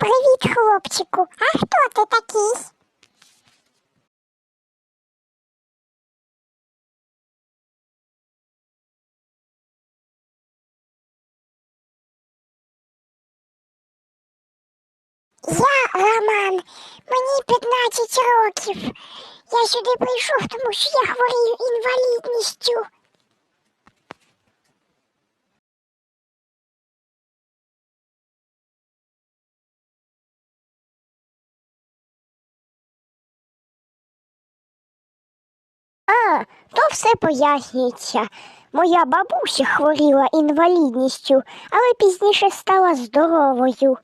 Привіт, хлопчику. А хто ти такий? Я Роман, мені 15 років. Я сюди прийшов, тому що я хворію інвалідністю. то все пояснюється. Моя бабуся хворіла інвалідністю, але пізніше стала здоровою.